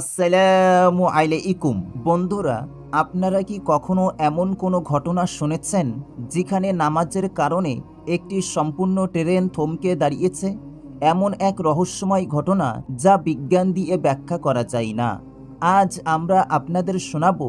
আসসালামু আলাইকুম। বন্ধুরা, আপনারা কি কখনো এমন কোনো ঘটনা শুনেছেন যেখানে নামাজের কারণে একটি সম্পূর্ণ ট্রেন থমকে দাঁড়িয়েছে? এমন এক রহস্যময় ঘটনা যা বিজ্ঞান দিয়ে ব্যাখ্যা করা যায় না। আজ আমরা আপনাদের শোনাবো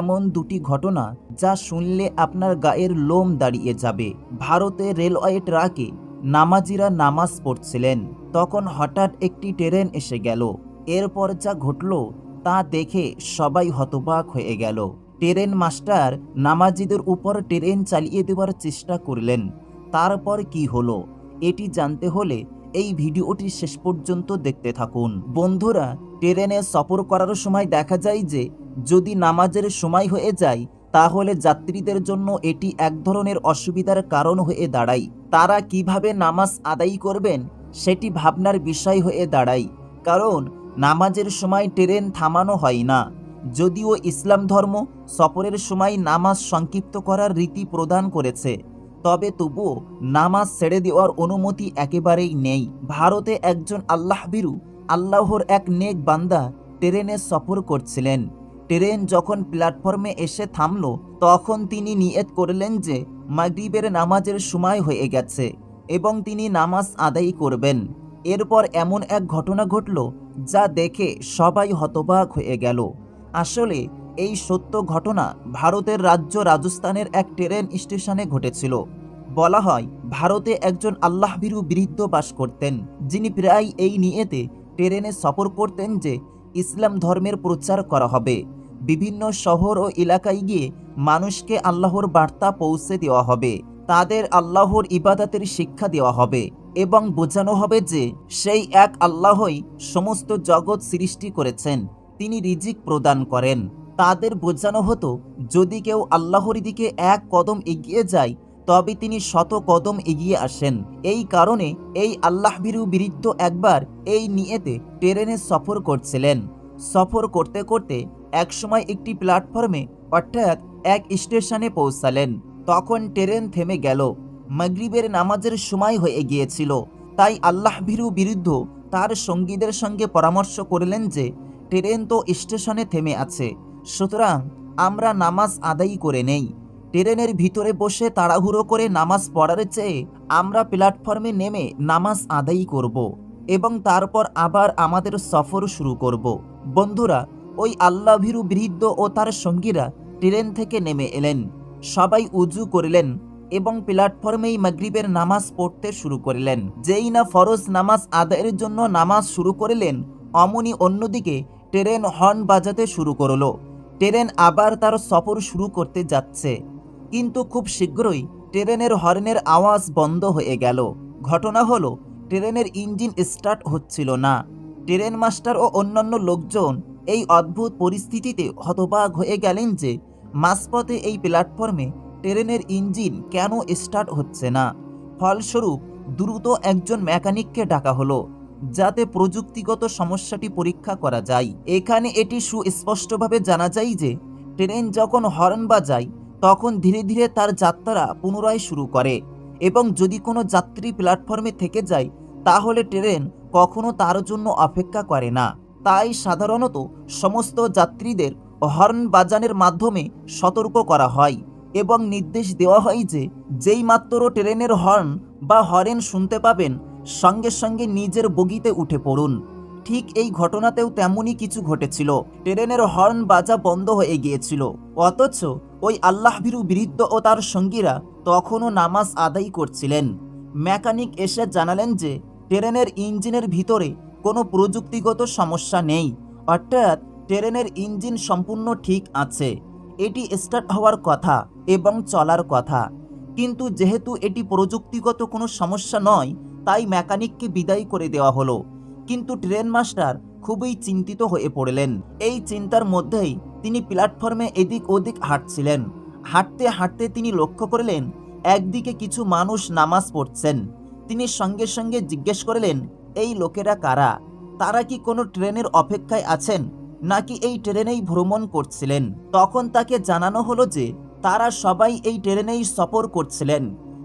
এমন দুটি ঘটনা যা শুনলে আপনার গায়ের লোম দাঁড়িয়ে যাবে। ভারতে রেলওয়ে ট্রাকে নামাজিরা নামাজ পড়ছিলেন। তখন হঠাৎ একটি ট্রেন এসে গেল। এরপর যা ঘটল তা দেখে সবাই হতবাক হয়ে গেল। ট্রেন মাস্টার নামাজিদের উপর ট্রেন চালিয়ে দেওয়ার চেষ্টা করলেন। তারপর কি হলো? এটি জানতে হলে এই ভিডিওটি শেষ পর্যন্ত দেখতে থাকুন। বন্ধুরা, ট্রেনে সফর করার সময় দেখা যায় যে, যদি নামাজের সময় হয়ে যায়, তাহলে যাত্রীদের জন্য এটি এক ধরনের অসুবিধার কারণ হয়ে দাঁড়ায়। তারা কীভাবে নামাজ আদায় করবেন, সেটি ভাবনার বিষয় হয়ে দাঁড়ায়। কারণ নামাজের সময় ট্রেন থামানো হয় না, যদিও ইসলাম ধর্ম সফরের সময় নামাজ সংক্ষিপ্ত করার রীতি প্রদান করেছে। তবে তবুও নামাজ ছেড়ে দেওয়ার অনুমতি একেবারেই নেই। ভারতে একজন আল্লাহবিরু আল্লাহর এক নেক বান্দা ট্রেনে সফর করছিলেন। ট্রেন যখন প্ল্যাটফর্মে এসে থামল, তখন তিনি নিয়ত করলেন যে মাগরিবের নামাজের সময় হয়ে গেছে এবং তিনি নামাজ আদায় করবেন। এরপর এমন এক ঘটনা ঘটল যা দেখে সবাই হতবাক হয়ে গেল। আসলে, এই সত্য ঘটনা ভারতের রাজ্য রাজস্থানের এক ট্রেন স্টেশনে ঘটেছিল। বলা হয়, ভারতে একজন আল্লাহবিরু বৃদ্ধ বাস করতেন, যিনি প্রায় এই নিয়েতে ট্রেনে সফর করতেন যে ইসলাম ধর্মের প্রচার করা হবে। বিভিন্ন শহর ও এলাকায় গিয়ে মানুষকে আল্লাহর বার্তা পৌঁছে দেওয়া হবে, তাদের আল্লাহর ইবাদাতের শিক্ষা দেওয়া হবে। এবং বোঝানো হবে যে সেই এক আল্লাহই সমস্ত জগৎ সৃষ্টি করেছেন, তিনি রিজিক প্রদান করেন। তাদের বোঝানো হতো, যদি কেউ আল্লাহর দিকে এক কদম এগিয়ে যায়, তবে তিনি শত কদম এগিয়ে আসেন। এই কারণে এই আল্লাহ আল্লাহবিরু বিরুদ্ধ একবার এই নিয়েতে ট্রেনে সফর করছিলেন। সফর করতে করতে একসময় একটি প্ল্যাটফর্মে অর্থাৎ এক স্টেশনে পৌঁছালেন। তখন ট্রেন থেমে গেল। মাগরিবের নামাজের সময় হয়ে গিয়েছিল। তাই আল্লাহ ভীরু বিরুদ্ধ তার সঙ্গীদের সঙ্গে পরামর্শ করলেন যে, ট্রেন তো স্টেশনে থেমে আছে, সুতরাং আমরা নামাজ আদায় করে নেই। ট্রেনের ভিতরে বসে তাড়াহুড়ো করে নামাজ পড়ার চেয়ে আমরা প্ল্যাটফর্মে নেমে নামাজ আদায় করব এবং তারপর আবার আমাদের সফর শুরু করব। বন্ধুরা, ওই আল্লাহ ভীরু বৃদ্ধ ও তার সঙ্গীরা ট্রেন থেকে নেমে এলেন। সবাই উজু করলেন। এবং প্ল্যাটফর্মেই মাগরিবের নামাজ পড়তে শুরু করলেন। যেই না ফরজ নামাজ আদায়ের জন্য নামাজ শুরু করলেন, অমনি অন্যদিকে ট্রেন হর্ন বাজাতে শুরু করল। ট্রেন আবার তার সফর শুরু করতে যাচ্ছে। কিন্তু খুব শীঘ্রই ট্রেনের হর্নের আওয়াজ বন্ধ হয়ে গেল। ঘটনা হলো, ট্রেনের ইঞ্জিন স্টার্ট হচ্ছিল না। ট্রেন মাস্টার ও অন্যান্য লোকজন এই অদ্ভুত পরিস্থিতিতে হতবাক হয়ে গেলেন যে, মাঝপথে এই প্ল্যাটফর্মে ট্রেনের ইঞ্জিন কেন স্টার্ট হচ্ছে না? ফলস্বরূপ, দ্রুত একজন মেকানিককে ডাকা হলো, যাতে প্রযুক্তিগত সমস্যাটি পরীক্ষা করা যায়। এখানে এটি সুস্পষ্টভাবে জানা যায় যে, ট্রেন যখন হর্ন বাজায়, তখন ধীরে ধীরে তার যাত্রা পুনরায় শুরু করে এবং যদি কোনো যাত্রী প্ল্যাটফর্মে থেকে যায়, তাহলে ট্রেন কখনো তার জন্য অপেক্ষা করে না। তাই সাধারণত সমস্ত যাত্রীদের হর্ন বাজানের মাধ্যমে সতর্ক করা হয়। এবং নির্দেশ দেওয়া হয় যে যেই মাত্র ট্রেনের হর্ন বা হরেন শুনতে পাবেন, সঙ্গে সঙ্গে নিজের বগিতে উঠে পড়ুন। ঠিক এই ঘটনাতেও তেমনই কিছু ঘটেছিল। ট্রেনের হর্ন বাজা বন্ধ হয়ে গিয়েছিল। অথচ ওই আল্লাহভীরু বৃদ্ধ ও তার সঙ্গীরা তখনও নামাজ আদায় করছিলেন। মেকানিক এসে জানালেন যে, ট্রেনের ইঞ্জিনের ভিতরে কোনো প্রযুক্তিগত সমস্যা নেই। অর্থাৎ ট্রেনের ইঞ্জিন সম্পূর্ণ ঠিক আছে। এটি স্টার্ট হওয়ার কথা এবং চলার কথা। কিন্তু যেহেতু এটি প্রযুক্তিগত কোনো সমস্যা নয়, তাই মেকানিককে বিদায় করে দেওয়া হলো। কিন্তু ট্রেন মাস্টার খুবই চিন্তিত হয়ে পড়লেন। এই চিন্তার মধ্যেই তিনি প্ল্যাটফর্মে এদিক ওদিক হাঁটছিলেন। হাঁটতে হাঁটতে তিনি লক্ষ্য করলেন, একদিকে কিছু মানুষ নামাজ পড়ছেন। তিনি সঙ্গে সঙ্গে জিজ্ঞেস করলেন, এই লোকেরা কারা? তারা কি কোনো ট্রেনের অপেক্ষায় আছেন? নাকি এই ট্রেনেই ভ্রমণ করছিলেন? তখন তাকে জানানো হলো যে, তারা সবাই এই ট্রেনেই সফর করছিলেন।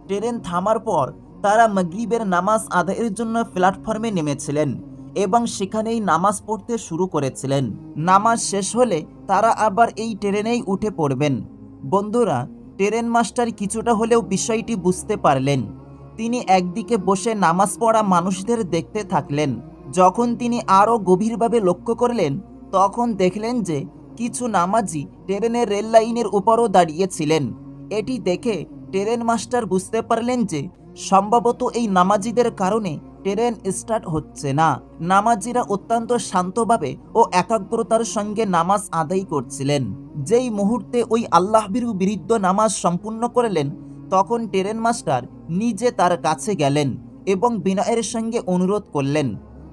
ট্রেন থামার পর তারা মাগরিবের নামাজ আদায়ের জন্য প্ল্যাটফর্মে নেমেছিলেন এবং সেখানেই নামাজ পড়তে শুরু করেছিলেন। নামাজ শেষ হলে তারা আবার এই ট্রেনেই উঠে পড়বেন। বন্ধুরা, ট্রেন মাস্টার কিছুটা হলেও বিষয়টি বুঝতে পারলেন। তিনি একদিকে বসে নামাজ পড়া মানুষদের দেখতে থাকলেন, যখন তিনি আরও গভীরভাবে লক্ষ্য করলেন তখন দেখলেন যে কিছু নামাজি ট্রেনের রেল লাইনের উপরও দাঁড়িয়েছিলেন। এটি দেখে ট্রেন মাস্টার বুঝতে পারলেন যে সম্ভবত এই নামাজিদের কারণে ট্রেন স্টার্ট হচ্ছে না। নামাজিরা অত্যন্ত শান্তভাবে ও একাগ্রতার সঙ্গে নামাজ আদায় করছিলেন। যেই মুহূর্তে ওই আল্লাহবিরু বিরুদ্ধ নামাজ সম্পূর্ণ করলেন, তখন ট্রেন মাস্টার নিজে তার কাছে গেলেন এবং বিনয়ের সঙ্গে অনুরোধ করলেন,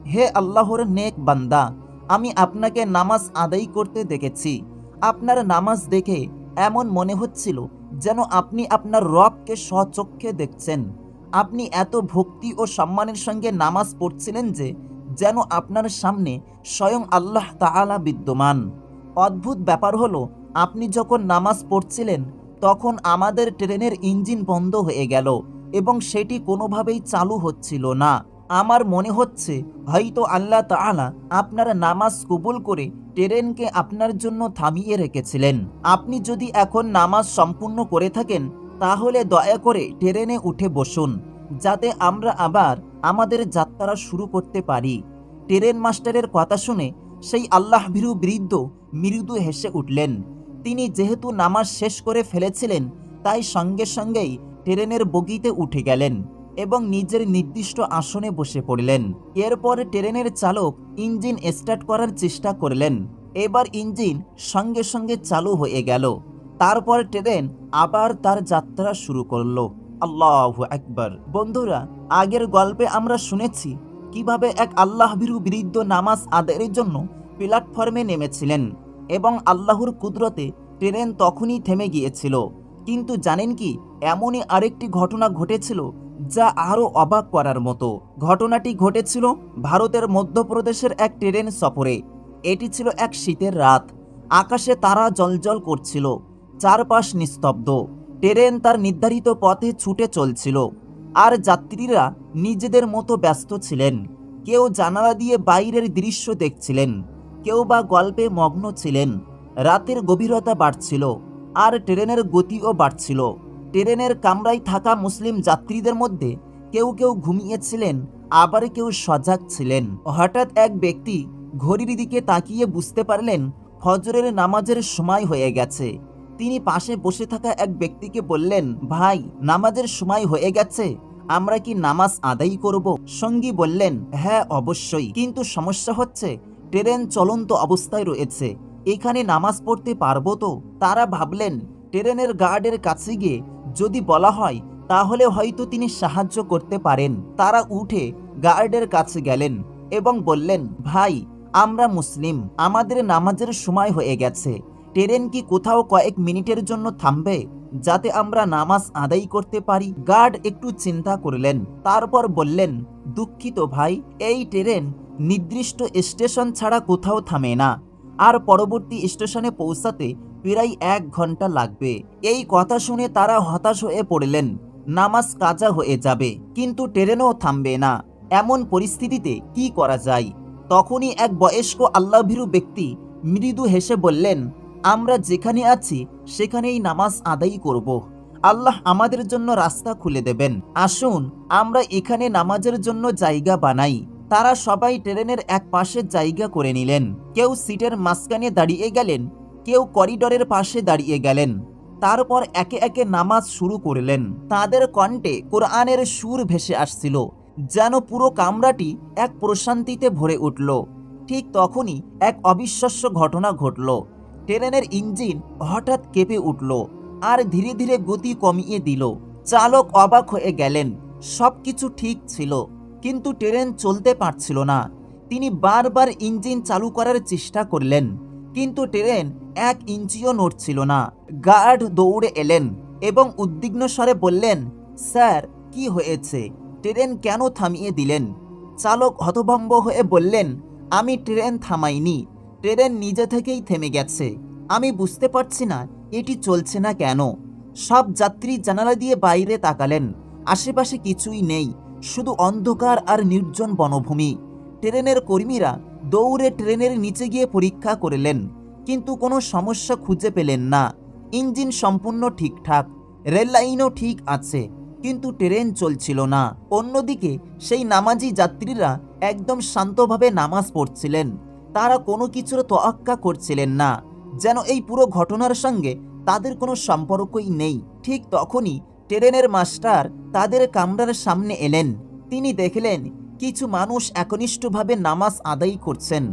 হে আল্লাহর নেক বান্দা আমি আপনাকে নামাজ আদায় করতে দেখেছি। আপনার নামাজ দেখে এমন মনে হচ্ছিল যেন আপনি আপনার রবকে স্বচক্ষে দেখছেন। আপনি এত ভক্তি ও সম্মানের সঙ্গে নামাজ পড়ছিলেন যে, যেন আপনার সামনে স্বয়ং আল্লাহ তাআলা বিদ্যমান। অদ্ভুত ব্যাপার হলো, আপনি যখন নামাজ পড়ছিলেন, তখন আমাদের ট্রেনের ইঞ্জিন বন্ধ হয়ে গেল এবং সেটি কোনোভাবেই চালু হচ্ছিল না। আমার মনে হচ্ছে, হয়তো আল্লাহ তাআলা আপনার নামাজ কবুল করে ট্রেনকে আপনার জন্য থামিয়ে রেখেছিলেন। আপনি যদি এখন নামাজ সম্পূর্ণ করে থাকেন, তাহলে দয়া করে ট্রেনে উঠে বসুন, যাতে আমরা আবার আমাদের যাত্রা শুরু করতে পারি। ট্রেন মাস্টারের কথা শুনে সেই আল্লাহ ভীরু বৃদ্ধ মৃদু হেসে উঠলেন। তিনি যেহেতু নামাজ শেষ করে ফেলেছিলেন, তাই সঙ্গে সঙ্গেই ট্রেনের বগিতে উঠে গেলেন। এবং নিজের নির্দিষ্ট আসনে বসে পড়লেন। এরপর ট্রেনের চালক ইঞ্জিন স্টার্ট করার চেষ্টা করলেন। এবার ইঞ্জিন সঙ্গে সঙ্গে চালু হয়ে গেল। তারপর ট্রেন আবার তার যাত্রা শুরু করল। আল্লাহ একবার বন্ধুরা, আগের গল্পে আমরা শুনেছি কীভাবে এক আল্লাহবিরু বিরুদ্ধ নামাজ আদায়ের জন্য প্ল্যাটফর্মে নেমেছিলেন এবং আল্লাহর কুদরতে ট্রেন তখনই থেমে গিয়েছিল। কিন্তু জানেন কি, এমনই আরেকটি ঘটনা ঘটেছিল যা আরও অবাক করার মতো। ঘটনাটি ঘটেছিল ভারতের মধ্যপ্রদেশের এক ট্রেন সফরে। এটি ছিল এক শীতের রাত। আকাশে তারা জলজল করছিল। চারপাশ নিস্তব্ধ। ট্রেন তার নির্ধারিত পথে ছুটে চলছিল। আর যাত্রীরা নিজেদের মতো ব্যস্ত ছিলেন। কেউ জানালা দিয়ে বাইরের দৃশ্য দেখছিলেন। কেউ বা গল্পে মগ্ন ছিলেন। রাতের গভীরতা বাড়ছিল। আর ট্রেনের গতিও বাড়ছিল। ট্রেনের কামরায় থাকা মুসলিম যাত্রীদের মধ্যে কেউ কেউ ঘুমিয়েছিলেন, আবার কেউ সজাগ ছিলেন। হঠাৎ এক ব্যক্তি ঘড়ির দিকে তাকিয়ে বুঝতে পারলেন, ফজরের নামাজের সময় হয়ে গেছে। তিনি পাশে বসে থাকা এক ব্যক্তিকে বললেন, ভাই, নামাজের সময় হয়ে গেছে, আমরা কি নামাজ আদায় করব? সঙ্গী বললেন হ্যাঁ অবশ্যই। কিন্তু সমস্যা হচ্ছে, ট্রেন চলন্ত অবস্থায় রয়েছে। এখানে নামাজ পড়তে পারব তো? তারা ভাবলেন, ট্রেনের গার্ডের কাছে গিয়ে যদি বলা হয়, তাহলে হয়তো তিনি সাহায্য করতে পারেন। তারা উঠে গার্ডের কাছে গেলেন এবং বললেন, ভাই, আমরা মুসলিম। আমাদের নামাজের সময় হয়ে গেছে। ট্রেন কি কোথাও কয়েক মিনিটের জন্য থামবে? যাতে আমরা নামাজ আদায় করতে পারি। গার্ড একটু চিন্তা করলেন। তারপর বললেন, দুঃখিত ভাই, এই ট্রেন নির্দিষ্ট স্টেশন ছাড়া কোথাও থামে না। আর পরবর্তী স্টেশনে পৌঁছাতে প্রায় এক ঘণ্টা লাগবে। এই কথা শুনে তারা হতাশ হয়ে পড়লেন। নামাজ কাজা হয়ে যাবে, কিন্তু ট্রেনও থামবে না। এমন পরিস্থিতিতে কি করা যায়? তখনই এক বয়স্ক আল্লাভীরু ব্যক্তি মৃদু হেসে বললেন, আমরা যেখানে আছি, সেখানেই নামাজ আদায় করব। আল্লাহ আমাদের জন্য রাস্তা খুলে দেবেন। আসুন, আমরা এখানে নামাজের জন্য জায়গা বানাই। তারা সবাই ট্রেনের এক পাশে জায়গা করে নিলেন। কেউ সিটের মাঝখানে দাঁড়িয়ে গেলেন, কেউ করিডোরের পাশে দাঁড়িয়ে গেলেন। তারপর একে একে নামাজ শুরু করলেন। তাদের কণ্ঠে কোরআনের সুর ভেসে আসছিল, যেন পুরো কামরাটি এক প্রশান্তিতে ভরে উঠল। ঠিক তখনই এক অবিশ্বাস্য ঘটনা ঘটল। ট্রেনের ইঞ্জিন হঠাৎ কেঁপে উঠল আর ধীরে ধীরে গতি কমিয়ে দিল। চালক অবাক হয়ে গেলেন সব কিছু ঠিক ছিল। কিন্তু ট্রেন চলতে পারছিল না। তিনি বারবার ইঞ্জিন চালু করার চেষ্টা করলেন, কিন্তু ট্রেন এক ইঞ্চিও নড়ছিল না। গার্ড দৌড়ে এলেন এবং উদ্বিগ্ন স্বরে বললেন, স্যার, কি হয়েছে? ট্রেন কেন থামিয়ে দিলেন? চালক হতভম্ব হয়ে বললেন, আমি ট্রেন থামাইনি। ট্রেন নিজে থেকেই থেমে গেছে। আমি বুঝতে পারছি না এটি চলছে না কেন। সব যাত্রী জানালা দিয়ে বাইরে তাকালেন। আশেপাশে কিছুই নেই। শুধু অন্ধকার আর নির্জন বনভূমি। ট্রেনের কর্মীরা দৌড়ে ট্রেনের নিচে গিয়ে পরীক্ষা করলেন, কিন্তু কোনো সমস্যা খুঁজে পেলেন না। ইঞ্জিন সম্পূর্ণ ঠিকঠাক, রেল লাইনও ঠিক আছে, কিন্তু ট্রেন চলছিল না। অন্যদিকে, সেই নামাজি যাত্রীরা একদম শান্তভাবে নামাজ পড়ছিলেন। তারা কোনো কিছুর তোয়াক্কা করছিলেন না, যেন এই পুরো ঘটনার সঙ্গে তাদের কোনো সম্পর্কই নেই। ঠিক তখনই ট্রেনের মাস্টার তাদের কামরার সামনে এলেন। তিনি দেখলেন, কিছু মানুষ একনিষ্ঠভাবে নামাজ আদায় করছেন।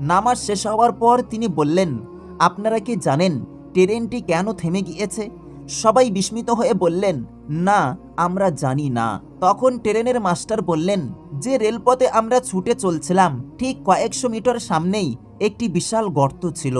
নামাজ শেষ হওয়ার পর তিনি বললেন, আপনারা কি জানেন ট্রেনটি কেন থেমে গিয়েছে? সবাই বিস্মিত হয়ে বললেন, না, আমরা জানি না। তখন ট্রেনের মাস্টার বললেন, যে রেলপথে আমরা ছুটে চলছিলাম, ঠিক কয়েকশো মিটার সামনেই একটি বিশাল গর্ত ছিল।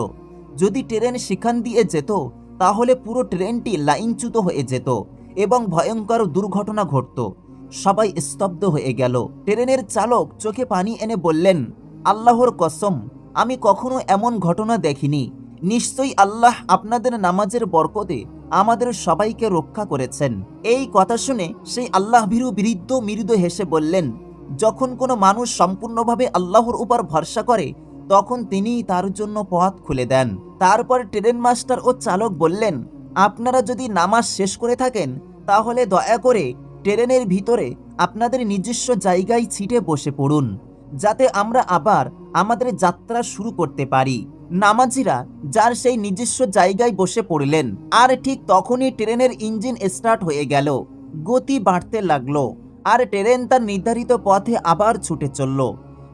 যদি ট্রেন সেখান দিয়ে যেত, তাহলে পুরো ট্রেনটি লাইনচ্যুত হয়ে যেত। এবং ভয়ঙ্কর দুর্ঘটনা ঘটত। সবাই স্তব্ধ হয়ে গেল। ট্রেনের চালক চোখে পানি এনে বললেন, আল্লাহর কসম, আমি কখনো এমন ঘটনা দেখিনি। নিশ্চয়ই আল্লাহ আপনাদের নামাজের বরকতে আমাদের সবাইকে রক্ষা করেছেন। এই কথা শুনে সেই আল্লাহ ভীরু বৃদ্ধ মৃদু হেসে বললেন, যখন কোনো মানুষ সম্পূর্ণভাবে আল্লাহর উপর ভরসা করে, তখন তিনি তার জন্য পথ খুলে দেন। তারপর ট্রেন মাস্টার ও চালক বললেন আপনারা যদি নামাজ শেষ করে থাকেন, তাহলে দয়া করে ট্রেনের ভিতরে আপনাদের নিজস্ব জায়গায় ছিটে বসে পড়ুন, যাতে আমরা আবার আমাদের যাত্রা শুরু করতে পারি। নামাজিরা যার সেই নিজস্ব জায়গায় বসে পড়লেন, আর ঠিক তখনই ট্রেনের ইঞ্জিন স্টার্ট হয়ে গেল, গতি বাড়তে লাগল, আর ট্রেন তার নির্ধারিত পথে আবার ছুটে চলল।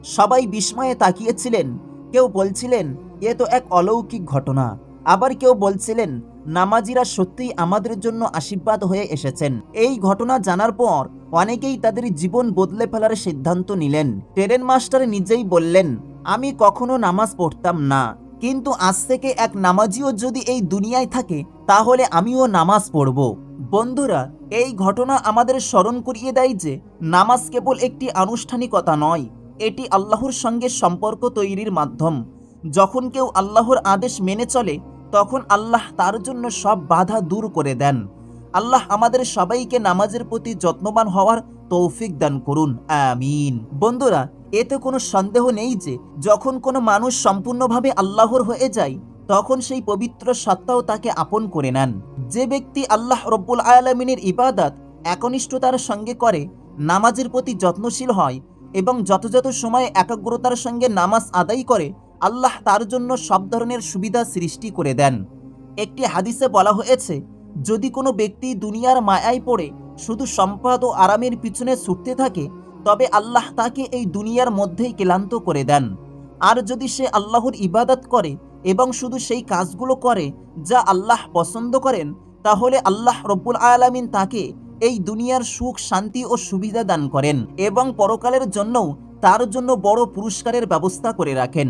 সবাই বিস্ময়ে তাকিয়েছিলেন, কেউ বলছিলেন, এ তো এক অলৌকিক ঘটনা। আবার কেউ বলছিলেন, নামাজিরা সত্যিই আমাদের জন্য আশীর্বাদ হয়ে এসেছেন। এই ঘটনা জানার পর অনেকেই তাদের জীবন বদলে ফেলার সিদ্ধান্ত নিলেন। ট্রেন মাস্টার নিজেই বললেন, আমি কখনো নামাজ পড়তাম না। কিন্তু আজ থেকে এক নামাজিও যদি এই দুনিয়ায় থাকে, তাহলে আমিও নামাজ পড়ব। বন্ধুরা, এই ঘটনা আমাদের স্মরণ করিয়ে দেয় যে নামাজ কেবল একটি আনুষ্ঠানিকতা নয়, এটি আল্লাহর সঙ্গে সম্পর্ক তৈরির মাধ্যম। যখন কেউ আল্লাহর আদেশ মেনে চলে তখন আল্লাহ তার জন্য সব বাধা দূর করে দেন। আল্লাহ আমাদের সবাইকে নামাজের প্রতি যত্নবান হওয়ার তৌফিক দান করুন। আমিন। বন্ধুরা, এতে কোনো সন্দেহ নেই যে, যখন কোনো মানুষ সম্পূর্ণভাবে আল্লাহর হয়ে যায়, তখন সেই পবিত্র সত্তাও তাকে আপন করে নেন। যে ব্যক্তি আল্লাহ রব্বুল আয়ালামিনের ইবাদাত, একনিষ্ঠতার সঙ্গে করে, নামাজের প্রতি যত্নশীল হয় এবং যথাযথ সময়ে একাগ্রতার সঙ্গে নামাজ আদায় করে আল্লাহ তার জন্য সব ধরনের সুবিধা সৃষ্টি করে দেন। একটি হাদিসে বলা হয়েছে, যদি কোনো ব্যক্তি দুনিয়ার মায়ায় পড়ে, শুধু সম্পদ ও আরামের পিছনে ছুটতে থাকে, তবে আল্লাহ তাকে এই দুনিয়ার মধ্যেই ক্লান্ত করে দেন। আর যদি সে আল্লাহর ইবাদত করে এবং শুধু সেই কাজগুলো করে যা আল্লাহ পছন্দ করেন, তাহলে আল্লাহ রব্বুল আলামিন তাকে এই দুনিয়ার সুখ, শান্তি ও সুবিধা দান করেন এবং পরকালের জন্যও তার জন্য বড় পুরস্কারের ব্যবস্থা করে রাখেন।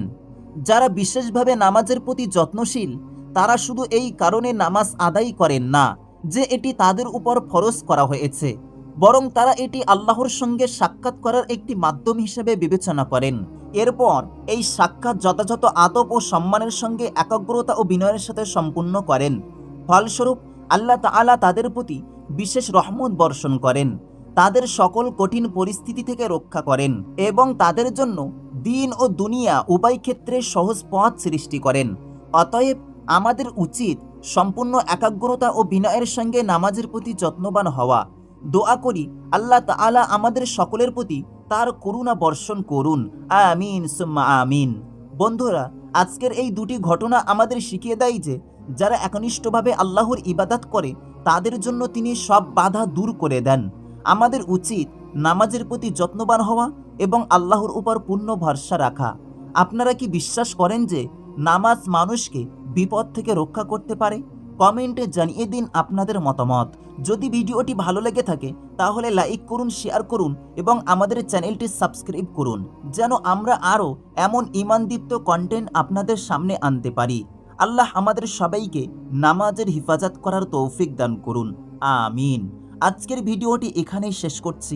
যারা বিশেষভাবে নামাজের প্রতি যত্নশীল, তারা শুধু এই কারণে নামাজ আদায় করেন না, যে এটি তাদের উপর ফরজ করা হয়েছে, বরং তারা এটি আল্লাহর সঙ্গে সাক্ষাৎ করার একটি মাধ্যম হিসেবে বিবেচনা করেন। এরপর এই সাক্ষাৎ যথাযথ আদব ও সম্মানের সঙ্গে একাগ্রতা ও বিনয়ের সাথে সম্পূর্ণ করেন। ফলস্বরূপ, আল্লাহ তাআলা তাদের প্রতি বিশেষ রহমত বর্ষণ করেন, তাদের সকল কঠিন পরিস্থিতি থেকে রক্ষা করেন এবং তাদের জন্য দিন ও দুনিয়া উভয় ক্ষেত্রে সহজ পথ সৃষ্টি করেন। অতএব আমাদের উচিত সম্পূর্ণ একাগ্রতা ও বিনয়ের সঙ্গে নামাজের প্রতি যত্নবান হওয়া। দোয়া করি, আল্লাহ তাআলা আমাদের সকলের প্রতি তার করুণা বর্ষণ করুন। আমিন, সুম্মা আমিন। বন্ধুরা, আজকের এই দুটি ঘটনা আমাদের শিখিয়ে দেয় যে, যারা একনিষ্ঠভাবে আল্লাহর ইবাদাত করে, তাদের জন্য তিনি সব বাধা দূর করে দেন। আমাদের উচিত নামাজের প্রতি যত্নবান হওয়া এবং আল্লাহর উপর পূর্ণ ভরসা রাখা। আপনারা কি বিশ্বাস করেন যে নামাজ মানুষকে বিপদ থেকে রক্ষা করতে পারে? কমেন্টে জানিয়ে দিন আপনাদের মতামত। যদি ভিডিওটি ভালো লেগে থাকে, তাহলে লাইক করুন, শেয়ার করুন এবং আমাদের চ্যানেলটি সাবস্ক্রাইব করুন, যেন আমরা আরও এমন ইমানদীপ্ত কন্টেন্ট আপনাদের সামনে আনতে পারি। আল্লাহ আমাদের সবাইকে নামাজের হেফাজত করার তৌফিক দান করুন। আমিন। আজকের ভিডিওটি এখানেই শেষ করছি।